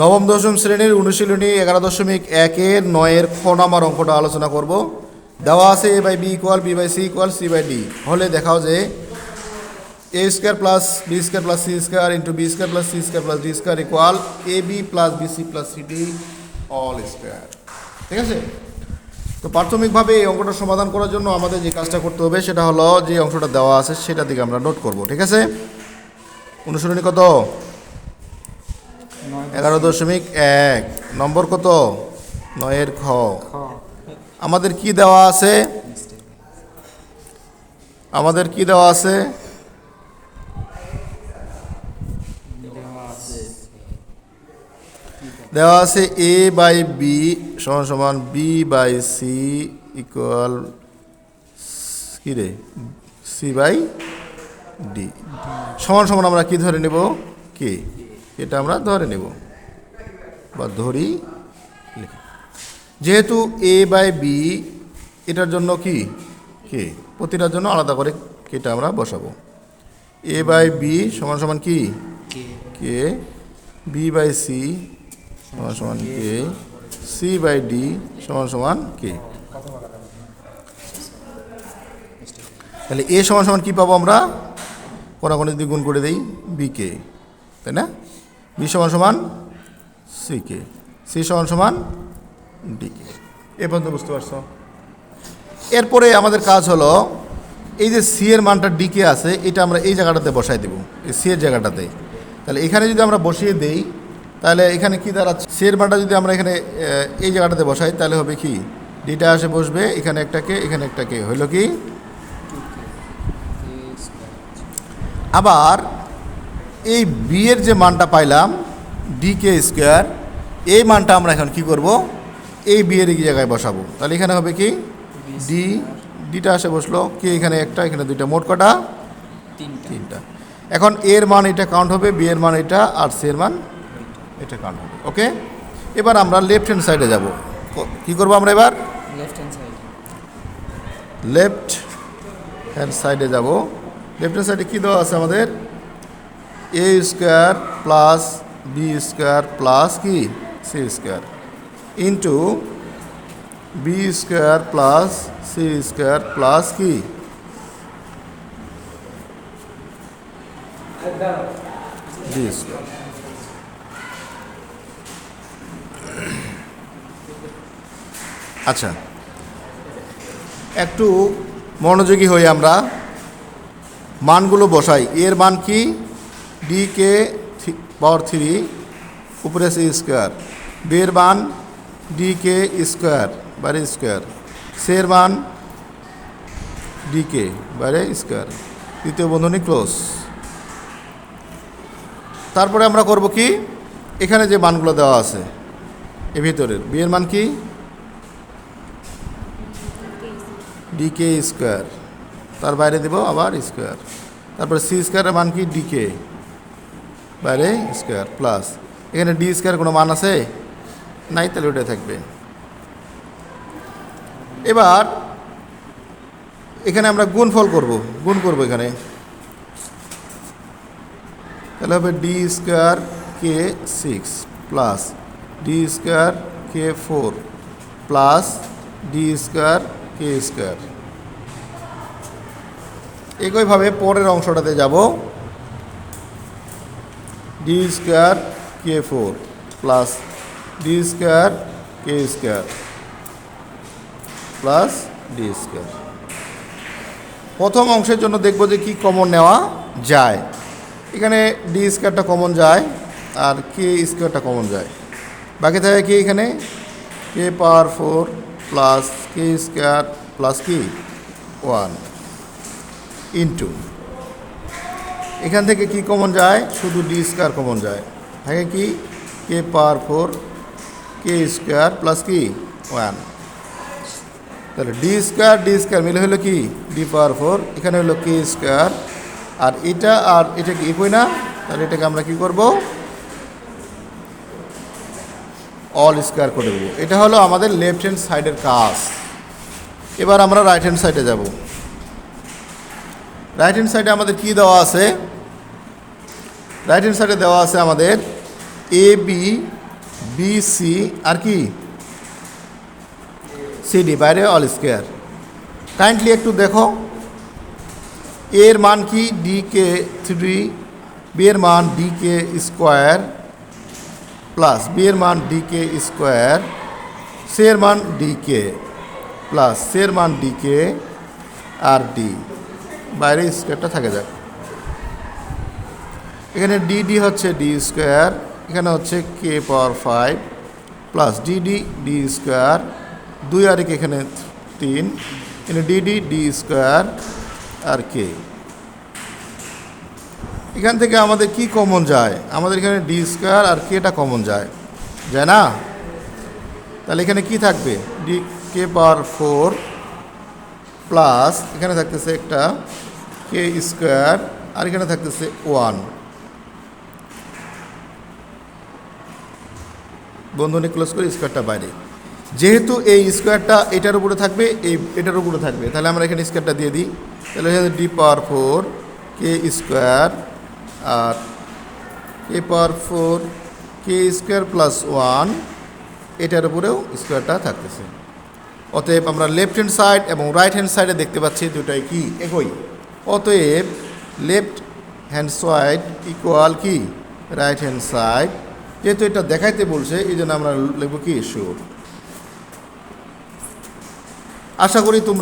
নবম, দশম শ্রেণির অনুশীলনী এগারো দশমিক একের নয়ের খ নাম্বার অঙ্কটা আলোচনা করব। দেওয়া আছে A by B equal B by C equal C by D হলে দেখাও যে A square plus B square plus C square into B square plus C square plus D square equal A B plus B C plus C D all square ঠিক আছে? তো প্রাথমিকভাবে এই অঙ্কটা সমাধান করার জন্য আমাদের যে কাজটা করতে হবে সেটা হলো যে অংশটা দেওয়া আছে সেটা দিকে আমরা নোট করব। ঠিক আছে? অনুশীলনী কত? এগারো দশমিক এক। নম্বর কত? নয়ের খ। আমাদের কি দেওয়া আছে? আমাদের কি দেওয়া আছে? দেওয়া আছে এ বাই বি সমান সমান বি বাই সি ইকুয়াল কি রে? সি বাই ডি সমান সমান আমরা কি ধরে নেব? কে এটা আমরা ধরে নেব বা ধরি যেহেতু এ বাই বি এটার জন্য কি? কে? প্রতিটার জন্য আলাদা করে কেটা আমরা বসাবো। এ বাই বি সমান সমান কি? কে। বি বাই সি সমান সমান কে? সি বাই ডি সমান সমান কে? তাহলে এ সমান সমান কী পাবো আমরা? কোনাকোনি যদি গুণ করে দিই বি কে তাই না? বি সমান সমান সি কে। সি সমান সমান ডি কে। এ পর্যন্ত বুঝতে পারছ? এরপরে আমাদের কাজ হলো, এই যে সি এর মানটা ডি কে আছে, এটা আমরা এই জায়গাটাতে বসাই দেবো, এই সি এর জায়গাটাতে। তাহলে এখানে যদি আমরা বসিয়ে দেই, তাহলে এখানে কি দাঁড়াচ্ছে? সি এর মানটা যদি আমরা এখানে এই জায়গাটাতে বসাই, তাহলে হবে কি? ডিটা আসে বসবে, এখানে একটাকে এখানে একটাকে হইল কি? আবার এই বি এর যে মানটা পাইলাম ডি কে স্কোয়ার এই মানটা আমরা এখন কি করব? এই বি এর এই জায়গায় বসাবো। তাহলে এখানে হবে কি? ডি ডিটা আসে বসল। কে এখানে একটা? এখানে দুইটা। মোট কটা? তিনটা। তিনটা। এখন এর মান এটা কাউন্ট হবে বি এর মান এটা আর সি এর মান এটা কাউন্ট হবে। ওকে এবার আমরা লেফট হ্যান্ড সাইডে যাব। কি করব আমরা এবার? Left hand side left hand সাইডে যাব। লেফট হ্যান্ড সাইডে কী দেওয়া আছে আমাদের? A square plus B square plus কি? C square into B square plus C square plus কি? ডি স্কোয়ার আচ্ছা একটু মনোযোগী হই আমরা মানগুলো বসাই এর মান কি কে পাওয়ার থ্রি উপরে সি স্কোয়ার মান ডি কে স্কোয়ার বাইরে স্কোয়ার সের মান ডি কে বাইরে স্কোয়ার দ্বিতীয় বন্ধনী ক্লোজ তারপরে আমরা করব কি? এখানে যে মানগুলো দেওয়া আছে, এ ভিতরের বিয়ের মান কি? ডিকে স্কোয়ার তার বাইরে দেব আবার স্কোয়ার তারপরে সি স্কোয়ারের মান কি? ডিকে বাইরে স্কোয়ার প্লাস। এখানে ডি স্কোয়ার কোনো মান আছে? নাই, তাহলে ওটাই থাকবে। এবার এখানে আমরা গুণফল করব। গুণ করব এখানে। তাহলে হবে D square K six plus D square K four plus D square K square. একইভাবে পরের অংশটাতে যাব। D square K four plus D square K square plus D square প্রথম অংশের জন্য দেখব যে কি কমন নেওয়া যায়। এখানে ডি স্কোয়ারটা কমন যায় আর কে স্কোয়ারটা কমন যায়। বাকি থাকে কি এখানে? K power four plus K square plus কি ওয়ান ইন্টু এখান থেকে কি কমন যায়? শুধু ডি স্কোয়ার কমন যায়। থাকে কি? K power four K square plus কি? ওয়ান তাহলে ডি স্কোয়ার ডি স্কোয়ার মিলে হলো কি? D power four. এখানে হলো কে স্কোয়ার আর এটা আর এটা কি একই না? তাহলে এটাকে আমরা কি করব? অল স্কোয়ার করে দেবো। এটা হলো আমাদের লেফট হ্যান্ড সাইডের কাজ। এবার আমরা রাইট হ্যান্ড সাইডে যাব। রাইট হ্যান্ড সাইডে আমাদের কি দেওয়া আছে? রাইট হ্যান্ড সাইডে দেওয়া আছে আমাদের এ বি বি সি আর কি? সিডি বাইরে অল স্কোয়ার কাইন্ডলি একটু দেখো। এর মান কি? ডি কে থ্রি বি এর মান D K square plus B এর মান ডি কে স্কোয়ার সি এর মান ডি কে প্লাস সি এর মান ডি কে আর ডি বাইরে স্কোয়ারটা থাকে যাক। এখানে ডি ডি হচ্ছে ডি স্কোয়ার, এখানে হচ্ছে K power five plus D D square, দুই আর এখানে তিন, এখানে ডিডি ডি স্কোয়ার আর কে এখান থেকে আমাদের কি কমন যায়? আমাদের এখানে ডি স্কোয়ার আর কেটা কমন যায়। যায় না? তাহলে এখানে কি থাকবে? D K power four plus এখানে থাকতেছে একটা কে স্কোয়ার আর এখানে থাকতেছে ওয়ান বন্ধনী ক্লোজ করে স্কোয়ারটা বাইরে। যেহেতু এই স্কোয়ারটা এটার উপরে থাকবে, এই এটার উপরে থাকবে। তাহলে আমরা এখানে স্কোয়ারটা দিয়ে দিই। তাহলে D power four K square আর K power four K square plus one এটার উপরেও স্কোয়ারটা থাকতেছে। অতএব আমরা লেফট হ্যান্ড সাইড এবং রাইট হ্যান্ড সাইডে দেখতে পাচ্ছি, দুটাই কি? একই। অতএব লেফট হ্যান্ড সাইড ইকুয়াল কি? রাইট হ্যান্ড সাইড যেহেতু এটা দেখাইতে বলছে এই জন্য আমরা লিখব কি শিওর আশা করি তোমরা